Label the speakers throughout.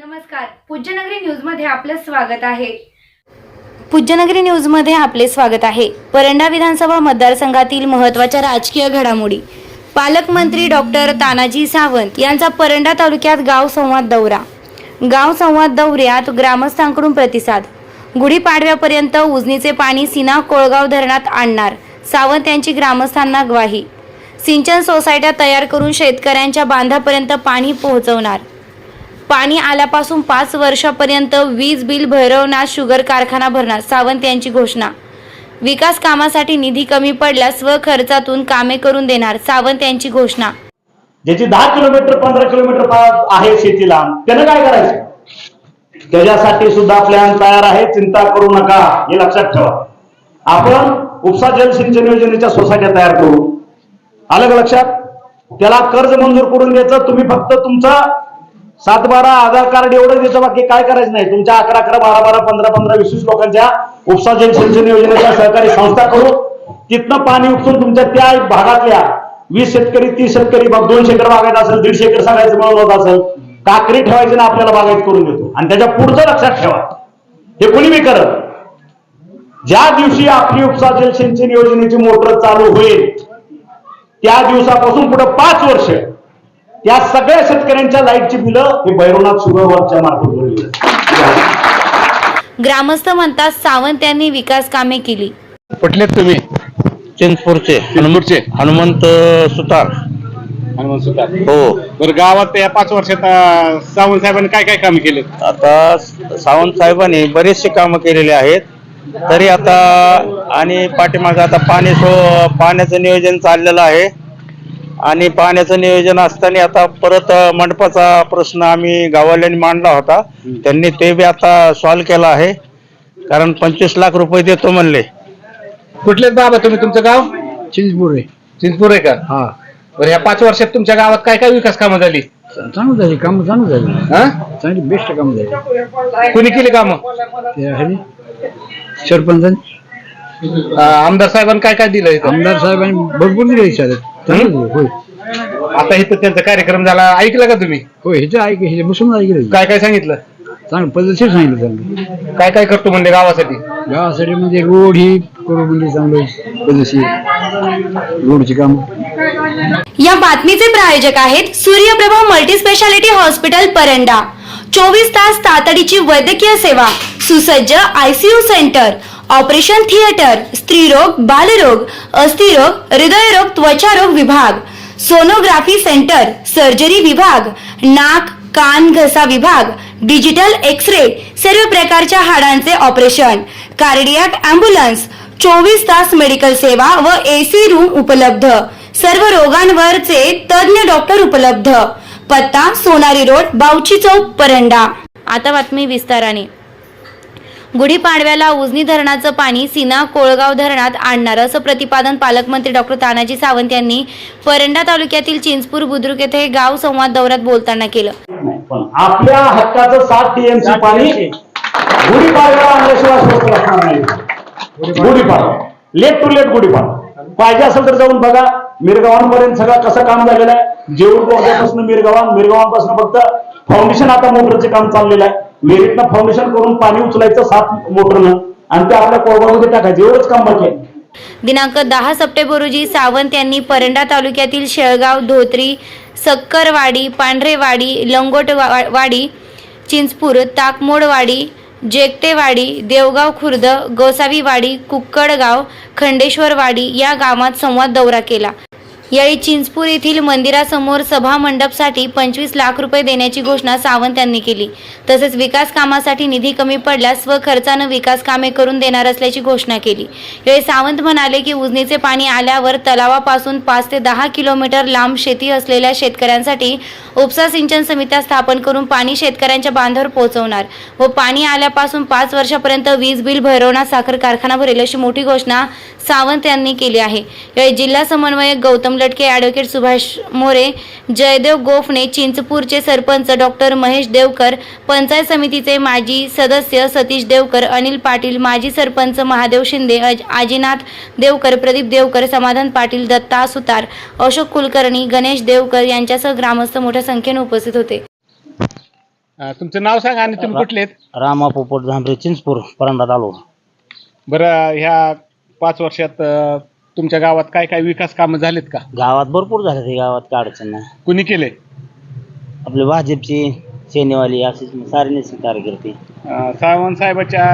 Speaker 1: नमस्कार. पूज्यनगरी न्यूजमध्ये आपलं स्वागत आहे. पूज्यनगरी न्यूजमध्ये आपले स्वागत आहे. परंडा विधानसभा मतदारसंघातील महत्त्वाच्या राजकीय घडामोडी. पालकमंत्री डॉक्टर तानाजी सावंत यांचा परंडा तालुक्यात गाव संवाद दौरा. गाव संवाद दौऱ्यात ग्रामस्थांकडून प्रतिसाद. गुढीपाडव्यापर्यंत उजनीचे पाणी सीना कोळगाव धरणात आणणार सावंत यांची ग्रामस्थांना ग्वाही. सिंचन सोसायट्या तयार करून शेतकऱ्यांच्या बांधापर्यंत पाणी पोहोचवणार. पाणी आल्यापासून पाच वर्षापर्यंत वीज बिल भरवणार शुगर कारखाना भरणार सावंत यांची घोषणा. विकास कामासाठी निधी कमी पडल्यास स्वखर्चातून कामे करून देणार सावंत यांची घोषणा.
Speaker 2: ज्याची दहा किलोमीटर पंधरा किलोमीटर आहे शेतीला त्यानं काय करायचं? त्याच्यासाठी सुद्धा प्लॅन तयार आहे चिंता करू नका हे लक्षात ठेवा. आपण उपसा जलसिंचन योजनेच्या सोसायट्या तयार करू. आलं का लक्षात? त्याला कर्ज मंजूर करून द्यायचं तुम्ही फक्त तुमचा सात बारा आधार कार्ड एवढं द्यायचं बाकी काय करायचं नाही. तुमच्या अकरा अकरा बारा बारा पंधरा पंधरा वीस वीस लोकांच्या उपसा जल सिंचन योजनेच्या सहकारी संस्था करू तिथनं पाणी उपसून तुमच्या त्या भागातल्या वीस शेतकरी तीस शेतकरी दोन दोनशे एकर बागायत असेल दीडशे एकर सांगायचं मिळवलं होत असेल काकरी ठेवायची ना आपल्याला बागायत करून देतो. आणि त्याच्या पुढचं लक्षात ठेवा. हे कुणी बी करत ज्या दिवशी आपली उपसा जल सिंचन योजनेची मोटर चालू होईल त्या दिवसापासून पुढे पाच वर्ष त्या सगळ्या शेतकऱ्यांच्या लाईटची बिलं हे भैरवनाथ शुगरवरच्या मार्फत भरली
Speaker 1: ग्रामस्थ म्हणतात सावंत यांनी विकास कामे केली.
Speaker 3: कुठले तुम्ही.
Speaker 4: चिंचपूरचे.
Speaker 3: चिंचपूरचे.
Speaker 4: हनुमंत सुतार.
Speaker 3: हनुमान सुतार.
Speaker 4: हो.
Speaker 3: बरं गावात या पाच वर्षात सावंत साहेबांनी काय काय काम केले?
Speaker 4: आता सावंत साहेबांनी बरेचसे कामं केलेले आहेत. तरी आता आणि पाठीमागे आता पाणी सो पाण्याचं नियोजन चाललेलं आहे. आणि पाण्याचं नियोजन असताना आता परत मंडपाचा प्रश्न आम्ही गावाल्यांनी मांडला होता. त्यांनी ते बी आता सॉल्व्ह केला आहे. कारण पंचवीस लाख रुपये देतो म्हणले.
Speaker 3: कुठले बाबा तुम्ही तुमचं गाव?
Speaker 5: चिंचपूर आहे
Speaker 3: चिंचपूर आहे का?
Speaker 5: हा.
Speaker 3: बरं या पाच वर्षात तुमच्या गावात काय काय विकास कामं झाली?
Speaker 5: चांगलं झाली काम चांगलं झाली.
Speaker 3: हा?
Speaker 5: चांगली बेस्ट काम झाली.
Speaker 3: कुणी केली कामं?
Speaker 5: ते आहे. सरपंचांनी.
Speaker 3: अं, आमदार साहेबांनी काय काय दिलं इथं?
Speaker 5: आमदार साहेबांनी भरपूर दिले इशारे दिलं होय.
Speaker 3: आता इथं त्यांचा कार्यक्रम झाला. ऐकला का तुम्ही?
Speaker 5: होय ह्याचं ऐक हे बसून ऐकलं
Speaker 3: काय काय सांगितलं?
Speaker 5: चांगलं पद्धतशीर सांगितलं चांगलं
Speaker 3: काय काय करतो म्हणजे गावासाठी?
Speaker 5: गावासाठी म्हणजे रोड ही करू म्हणजे चांगलं पद्धतशीर. रोडची काम.
Speaker 1: या बातमीचे प्रायोजक आहेत सूर्यप्रभा मल्टीस्पेशालिटी हॉस्पिटल परंडा. चोवीस तास तातडीची वैद्यकीय सेवा सुसज्ज आयसीयू सेंटर ऑपरेशन थिएटर स्त्रीरोग बालरोग अस्थिरोग हृदयरोग त्वचारोग विभाग सोनोग्राफी सेंटर सर्जरी विभाग नाक कान घसा विभाग डिजिटल एक्स रे सर्व प्रकारच्या हाडांचे ऑपरेशन कार्डियाक अँब्युलन्स चोवीस तास मेडिकल सेवा व एसी रूम उपलब्ध सर्व रोगांवरचे तज्ज्ञ डॉक्टर उपलब्ध. पत्ता सोनारी रोड बावची चौक परंडा. आता बातमी विस्ताराने. गुढीपाडव्याला उजनी धरणाचं पाणी सीना कोळगाव धरणात आणणार असं प्रतिपादन पालकमंत्री डॉक्टर तानाजी सावंत यांनी परंडा तालुक्यातील चिंचपूर बुद्रुक येथे गाव संवाद दौऱ्यात बोलताना केलं.
Speaker 2: आपल्या हक्काचं सात टीएमसी पाणी गुढीपाडव्याला आणल्याशिवाय स्वस्त असणार नाही. Gudi Padwa. Late to late Gudi Padwa. पाहिजे असेल तर जाऊन बघा. मिरगावांपर्यंत सगळं कसं काम झालेलं आहे? जेऊर बोगद्यापासून मिरगावान मिरगावांपासून फक्त फाउंडेशन आता मोटरचे काम चाललेलं आहे. विहिरीतनं फाउंडेशन करून पाणी उचलायचं सात मोटरनं आणि ते आपल्या कोरबामध्ये टाकायचं. एवढंच काम बाकी आहे.
Speaker 1: दिनांक दहा सप्टेंबर रोजी सावंत यांनी परंडा तालुक्यातील शेळगाव धोत्री सक्करवाडी पांढरेवाडी लंगोटवाडी चिंचपूर ताकमोडवाडी जेकटेवाडी देवगाव खुर्द गोसावीवाडी कुक्कडगाव खंडेश्वरवाडी या गावात संवाद दौरा केला. यावेळी चिंचपूर येथील मंदिरासमोर सभा मंडपसाठी पंचवीस लाख रुपये देण्याची घोषणा सावंत यांनी केली. तसेच विकास कामासाठी निधी कमी पडल्यास स्वखर्चानं विकास कामे करून देणार असल्याची घोषणा केली. यावेळी सावंत म्हणाले की उजनीचे पाणी आल्यावर तलावापासून पाच ते दहा किलोमीटर लांब शेती असलेल्या शेतकऱ्यांसाठी उपसा सिंचन समित्या स्थापन करून पाणी शेतकऱ्यांच्या बांधावर पोहोचवणार व पाणी आल्यापासून पाच वर्षापर्यंत वीज बिल भरवणार साखर कारखाना भरेल अशी मोठी घोषणा सावंत यांनी केली आहे. यावेळी जिल्हा समन्वयक गौतम लटके ॲडव्होकेट सुभाष मोरे जयदेव गोफणे चिंचपूरचे सरपंच डॉक्टर महेश देवकर पंचायत समितीचे माजी सदस्य सतीश देवकर अनिल पाटील माजी सरपंच महादेव शिंदे अज- आजीनाथ देवकर प्रदीप देवकर समाधान पाटील दत्ता सुतार अशोक कुलकर्णी गणेश देवकर यांच्यासह ग्रामस्थ मोठ्या संख्येने उपस्थित होते.
Speaker 3: अं, तुमचं नाव सांगा आणि तुम्ही कुठले आहेत?
Speaker 6: रामा पोपट झांबरे चिंचपूर परंडा तालुका.
Speaker 3: बरं ह्या पाच वर्षात अं, तुमच्या गावात काय काय विकास कामं झालेत का?
Speaker 6: गावात भरपूर झाले ते गावात काय अडचण नाही.
Speaker 3: कुणी केले?
Speaker 6: आपले भाजपची सेनेवाली असे सारे कार्यकर्ते.
Speaker 3: अं, सावंत साहेबाच्या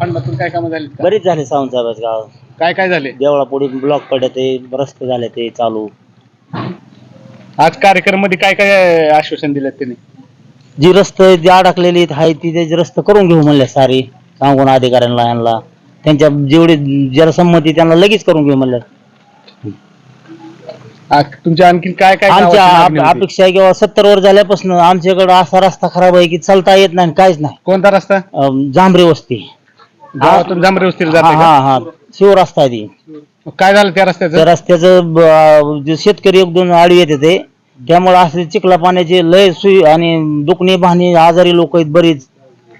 Speaker 3: फंडातून काय कामं झालीत का?
Speaker 6: बरेच झाले सावंत साहेबाच्या गावात
Speaker 3: काय काय झाले?
Speaker 6: देवळापुढे ब्लॉक पडले ते रस्ते झाले ते चालू.
Speaker 3: आज कार्यक्रममध्ये काय काय आश्वासन दिलं त्यांनी?
Speaker 6: जी रस्ते जी अडकलेली आहेत ती त्याचे रस्ते करून घेऊ म्हणले सारे सांगून अधिकाऱ्यांना यांना. त्यांच्या जेवढी ज्याला संमती त्यांना लगेच करून घेऊ म्हणलं.
Speaker 3: आ, तुमच्या आणखी काय काय
Speaker 6: आमच्या
Speaker 3: गावाची होती?
Speaker 6: अपेक्षा आहे किंवा सत्तर वर झाल्यापासून आमच्याकडे असा रस्ता खराब आहे की चालता येत नाही काहीच नाही.
Speaker 3: कोणता रस्ता?
Speaker 6: अं, जांभरे वस्ती.
Speaker 3: गावातून जांभरे वस्तीला
Speaker 6: हा
Speaker 3: जाते
Speaker 6: हा हा शिव रस्ता आहे ती?
Speaker 3: काय झालं त्या
Speaker 6: त्या
Speaker 3: रस्त्याचं
Speaker 6: रस्त्याचं ब- जे शेतकरी एक दोन आडवी येते ते त्यामुळे असे चिखला पाण्याचे लय सुई आणि दुखणी बहाणी आजारी लोक आहेत बरीच.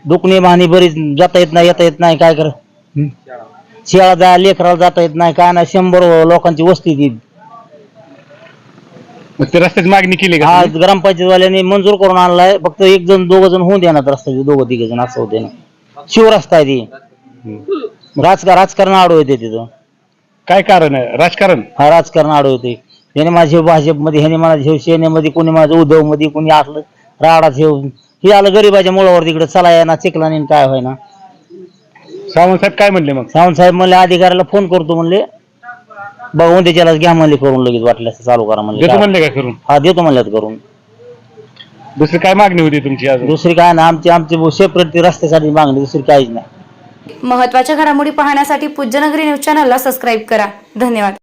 Speaker 6: दुखणी बहाणी बरीच जाता येत नाही येता येत नाही काय कर? शिळा जा लेकराला जाता येत नाही काय नाही शंभर लोकांची वस्ती ती
Speaker 3: मग ते रस्त्याची मागणी केली का
Speaker 6: हा
Speaker 3: तुम्ही?
Speaker 6: ग्रामपंचायतवाल्यांनी मंजूर करून आणलाय फक्त एक जण दोघ जण होऊन देणार रस्त्याचे दोघं तिघ जण असं होते ना. शिवरस्ता आहे ती. राजकारण राजकारण आडू येते तिथं.
Speaker 3: काय कारण आहे? राजकारण?
Speaker 6: हा राजकारण आढळते याने माझे भाजपमध्ये ह्याने माझ्या झेव सेनेमध्ये कोणी माझं उद्धवमध्ये कोणी असलं राडा ठेव हे आलं गरीबाच्या मुळावर तिकडे चला या ना चिकला नाही काय होय ना
Speaker 3: सावंत साहेब काय म्हणले मग?
Speaker 6: सावंत साहेब म्हणले अधिकाऱ्याला फोन करतो म्हणले. बघून त्याच्याला घ्या म्हणले करून लगेच वाटल्यास चालू करा म्हणले.
Speaker 3: देतो
Speaker 6: काय?
Speaker 3: म्हणले का करून?
Speaker 6: हा देतो म्हणल्यात करून.
Speaker 3: दुसरी काय मागणी होती तुमची अजून?
Speaker 6: दुसरी काय ना आमची आमची सेपरेट रस्त्यासाठी मागणी दुसरी काहीच नाही.
Speaker 1: महत्त्वाच्या घडामोडी पाहण्यासाठी पूज्यनगरी न्यूज चॅनलला सबस्क्राईब करा. धन्यवाद.